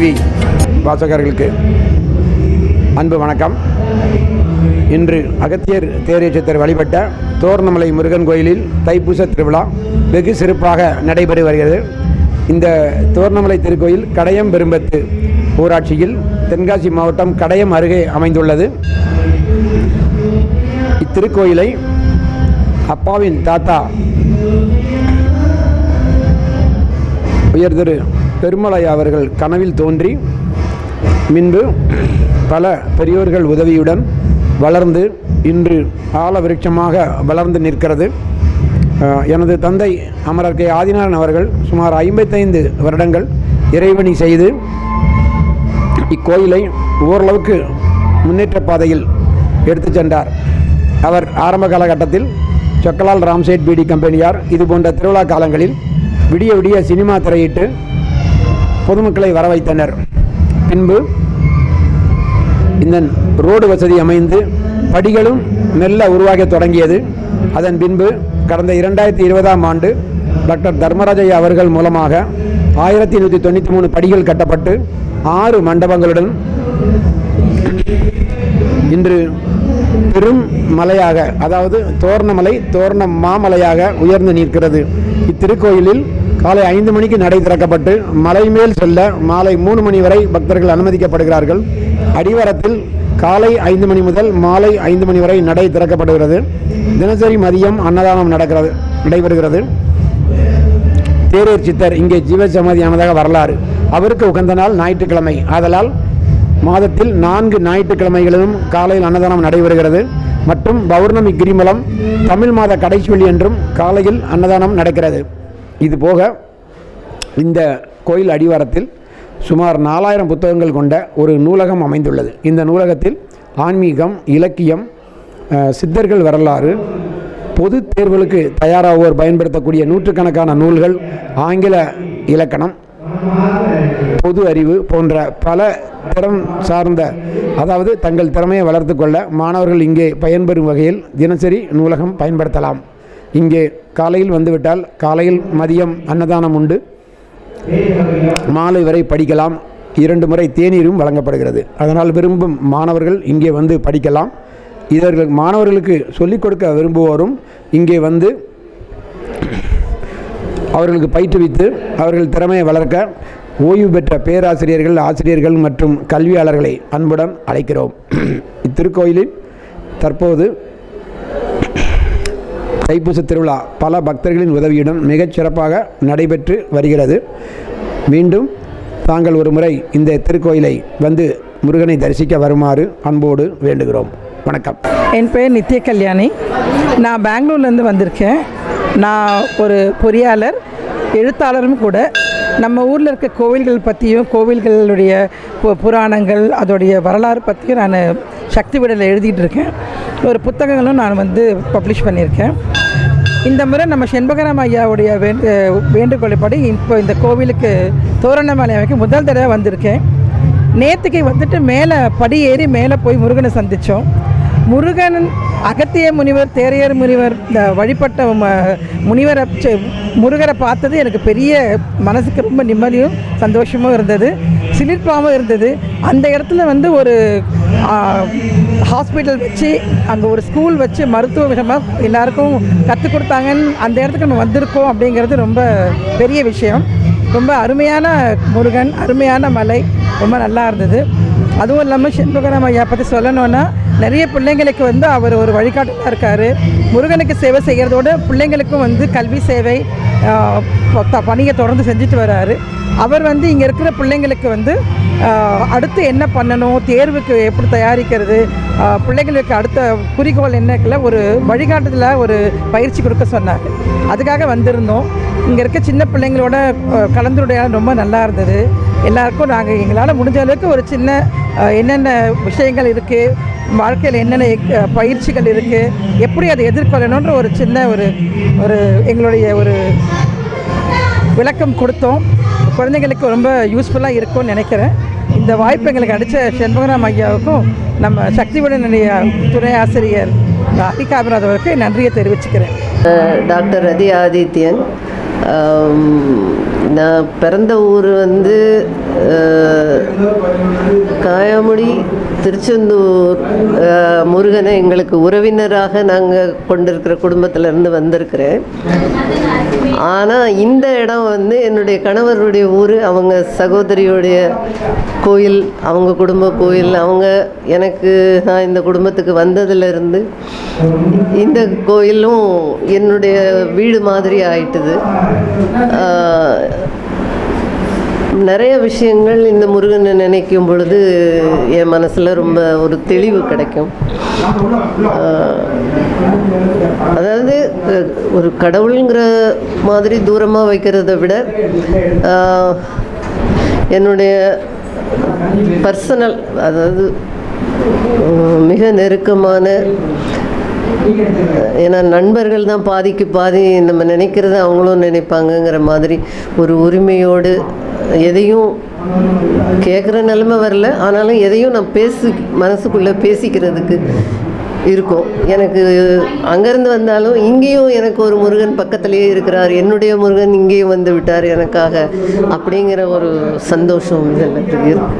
TV வாசகர்களுக்கு அன்பு வணக்கம். இன்று அகத்தியர் தேரேச்சத்தர் வழிபட்ட தோரணமலை முருகன் கோயிலில் தைப்பூச திருவிழா வெகு சிறப்பாக நடைபெறு வருகிறது. இந்த தோரணமலை திருக்கோயில் கடையம் பெரும்பத்து ஊராட்சியில் தென்காசி மாவட்டம் கடையம் அருகே அமைந்துள்ளது. இத்திருக்கோயிலை அப்பாவின் தாத்தா உயர் திரு பெருமலை அவர்கள் கனவில் தோன்றி பின்பு பல பெரியோர்கள் உதவியுடன் வளர்ந்து இன்று ஆல விருட்சமாக வளர்ந்து நிற்கிறது. எனது தந்தை அமரர் கே. ஆதிநாதன் அவர்கள் சுமார் ஐம்பத்தைந்து வருடங்கள் இறைவணி செய்து இக்கோயிலை ஓரளவுக்கு முன்னேற்ற பாதையில் எடுத்துச் சென்றார். அவர் ஆரம்ப காலகட்டத்தில் சொக்கலால் ராம்சேட் பிடி கம்பெனியார் இது போன்ற திருவிழா காலங்களில் விடிய விடிய சினிமா திரையிட்டு பொதுமக்களை வர வைத்தனர் பின்பு இந்த ரோடு வசதி அமைந்து படிகளும் மெல்ல உருவாகத் தொடங்கியது. அதன் பின்பு கடந்த இரண்டாயிரத்தி இருபதாம் ஆண்டு டாக்டர் தர்மராஜையா அவர்கள் மூலமாக ஆயிரத்தி நூற்றி தொண்ணூற்றி மூணு படிகள் கட்டப்பட்டு ஆறு மண்டபங்களுடன் இன்று பெரும் மலையாக அதாவது தோரணமலை தோரண மாமலையாக உயர்ந்து நிற்கிறது. இத்திருக்கோயிலில் காலை ஐந்து மணிக்கு நடை திறக்கப்பட்டு மலை மேல் செல்ல மாலை மூணு மணி வரை பக்தர்கள் அனுமதிக்கப்படுகிறார்கள். அடிவாரத்தில் காலை ஐந்து மணி முதல் மாலை ஐந்து மணி வரை நடை திறக்கப்படுகிறது. தினசரி மதியம் அன்னதானம் நடக்கிறது நடைபெறுகிறது. தேரேர் சித்தர் இங்கே ஜீவசமாதியானதாக வரலாறு. அவருக்கு உகந்த நாள் ஞாயிற்றுக்கிழமை. ஆதலால் மாதத்தில் நான்கு ஞாயிற்றுக்கிழமைகளிலும் காலையில் அன்னதானம் நடைபெறுகிறது. மற்றும் பௌர்ணமி கிரிமலம் தமிழ் மாத கடைசி என்றும் காலையில் அன்னதானம் நடக்கிறது. இது போக இந்த கோயில் அடிவாரத்தில் சுமார் நாலாயிரம் புத்தகங்கள் கொண்ட ஒரு நூலகம் அமைந்துள்ளது. இந்த நூலகத்தில் ஆன்மீகம் இலக்கியம் சித்தர்கள் வரலாறு பொது தேர்வுகளுக்கு தயாராகுவோர் பயன்படுத்தக்கூடிய நூற்றுக்கணக்கான நூல்கள் ஆங்கில இலக்கணம் பொது அறிவு போன்ற பல திறம் சார்ந்த அதாவது தங்கள் திறமையை வளர்த்து கொள்ள மாணவர்கள் இங்கே பயன்பெறும் வகையில் தினசரி நூலகம் பயன்படுத்தலாம். இங்கே காலையில் வந்துவிட்டால் காலையில் மதியம் அன்னதானம் உண்டு. மாலை வரை படிக்கலாம். இரண்டு முறை தேநீரும் வழங்கப்படுகிறது. அதனால் விரும்பும் மாணவர்கள் இங்கே வந்து படிக்கலாம். இதற்கு மாணவர்களுக்கு சொல்லிக் கொடுக்க விரும்புவோரும் இங்கே வந்து அவர்களுக்கு பயிற்றுவித்து அவர்கள் திறமையை வளர்க்க ஓய்வு பெற்ற பேராசிரியர்கள் ஆசிரியர்கள் மற்றும் கல்வியாளர்களை அன்புடன் அழைக்கிறோம். இத்திருக்கோயிலில் தற்போது தைப்பூச திருவிழா பல பக்தர்களின் உதவியுடன் மிகச் சிறப்பாக நடைபெற்று வருகிறது. மீண்டும் தாங்கள் ஒரு முறை இந்த திருக்கோயிலை வந்து முருகனை தரிசிக்க வருமாறு அன்போடு வேண்டுகிறோம். வணக்கம். என் பெயர் நித்ய கல்யாணி. நான் பெங்களூர்லேருந்து வந்திருக்கேன். நான் ஒரு பொறியாளர் எழுத்தாளரும் கூட. நம்ம ஊரில் இருக்க கோவில்கள் பற்றியும் கோவில்களுடைய புராணங்கள் அதோடைய வரலாறு பற்றியும் நான் சக்தி விடலில் எழுதிட்டு இருக்கேன். ஒரு புத்தகங்களும் நான் வந்து பப்ளிஷ் பண்ணியிருக்கேன். இந்த முறை நம்ம செண்பகராம் ஐயாவுடைய வேண்டு வேண்டுகோளைப்படி இப்போ இந்த கோவிலுக்கு தோரணமலை அமைக்க முதல் தடவை வந்திருக்கேன். நேற்றுக்கு வந்துட்டு மேலே படி ஏறி மேலே போய் முருகனை சந்தித்தோம் முருகன் அகத்திய முனிவர் தேரையர் முனிவர் இந்த வழிபட்ட ம- முனிவரை செ- முருகரை பார்த்தது எனக்கு பெரிய மனசுக்கு ரொம்ப நிம்மதியும் சந்தோஷமும் இருந்தது. சிலிர்ப்பாகவும் இருந்தது. அந்த இடத்துல வந்து ஒரு ஹாஸ்பிட்டல் வச்சு அங்கே ஒரு ஸ்கூல் வச்சு மருத்துவ விஷயமாக எல்லாருக்கும் கற்றுக் கொடுத்தாங்கன்னு அந்த இடத்துக்கு நம்ம வந்திருக்கோம் அப்படிங்கிறது ரொம்ப பெரிய விஷயம். ரொம்ப அருமையான முருகன் அருமையான மலை ரொம்ப நல்லா இருந்தது. அதுவும் இல்லாமல் செண்பகராம் ஐயா பற்றி சொல்லணுன்னா நிறைய பிள்ளைங்களுக்கு வந்து அவர் ஒரு வழிகாட்டலாக இருக்கார். முருகனுக்கு சேவை செய்கிறதோட பிள்ளைங்களுக்கும் வந்து கல்வி சேவை த- பணியை தொடர்ந்து செஞ்சுட்டு வராரு. அவர் வந்து இங்கே இருக்கிற பிள்ளைங்களுக்கு வந்து அடுத்து என்ன பண்ணணும் தேர்வுக்கு எப்படி தயாரிக்கிறது பிள்ளைங்களுக்கு அடுத்த குறிக்கோள் என்னக்கில் ஒரு வழிகாட்டுதலாக ஒரு பயிற்சி கொடுக்க சொன்னார். அதுக்காக வந்திருந்தோம். இங்கே இருக்க சின்ன பிள்ளைங்களோட ஆஹ், கலந்துரையாடல் ரொம்ப நல்லா இருந்தது. எல்லாருக்கும் நாங்கள் எங்களால் முடிஞ்ச அளவுக்கு ஒரு சின்ன என்னென்ன விஷயங்கள் இருக்குது வாழ்க்கையில் என்னென்ன பயிற்சிகள் இருக்குது எப்படி அதை எதிர்கொள்ளணுன்ற ஒரு சின்ன ஒரு ஒரு எங்களுடைய ஒரு விளக்கம் கொடுத்தோம். குழந்தைங்களுக்கு ரொம்ப யூஸ்ஃபுல்லாக இருக்கும்னு நினைக்கிறேன். இந்த வாய்ப்பு எங்களுக்கு அடித்த செண்பகராம் ஐயாவுக்கும் நம்ம சக்திவடனுடைய துணை ஆசிரியர் ஹரி காமராஜ் அவருக்கு நன்றியை தெரிவிச்சுக்கிறேன். டாக்டர் ரதி ஆதித்யன் நான் பிறந்த ஊர் வந்து காயாமுடி திருச்செந்தூர் முருகனை எங்களுக்கு உறவினராக நாங்கள் கொண்டிருக்கிற குடும்பத்திலேருந்து வந்திருக்கிறேன். ஆனால் இந்த இடம் வந்து என்னுடைய கணவருடைய ஊர் அவங்க சகோதரியுடைய கோயில் அவங்க குடும்ப கோயில் அவங்க எனக்கு நான் இந்த குடும்பத்துக்கு வந்ததுலேருந்து இந்த கோயிலும் என்னுடைய வீடு மாதிரி ஆயிட்டுது. நிறைய விஷயங்கள் இந்த முருகனை நினைக்கும் பொழுது என் மனசில் ரொம்ப ஒரு தெளிவு கிடைக்கும். அதாவது ஒரு கடவுளுங்கிற மாதிரி தூரமாக வைக்கிறத விட என்னுடைய பர்சனல் அதாவது மிக நெருக்கமான ஏன்னா நண்பர்கள் தான் பாதிக்கு பாதி நம்ம நினைக்கிறத அவங்களும் நினைப்பாங்கங்கிற மாதிரி ஒரு உரிமையோடு எதையும் கேட்குற நிலமை வரல. ஆனாலும் எதையும் நான் பேசி மனசுக்குள்ளே பேசிக்கிறதுக்கு இருக்கும். எனக்கு அங்கேருந்து வந்தாலும் இங்கேயும் எனக்கு ஒரு முருகன் பக்கத்துலேயே இருக்கிறார். என்னுடைய முருகன் இங்கேயும் வந்து விட்டார் எனக்காக. அப்படிங்கிற ஒரு சந்தோஷம் இதில் இருக்கும்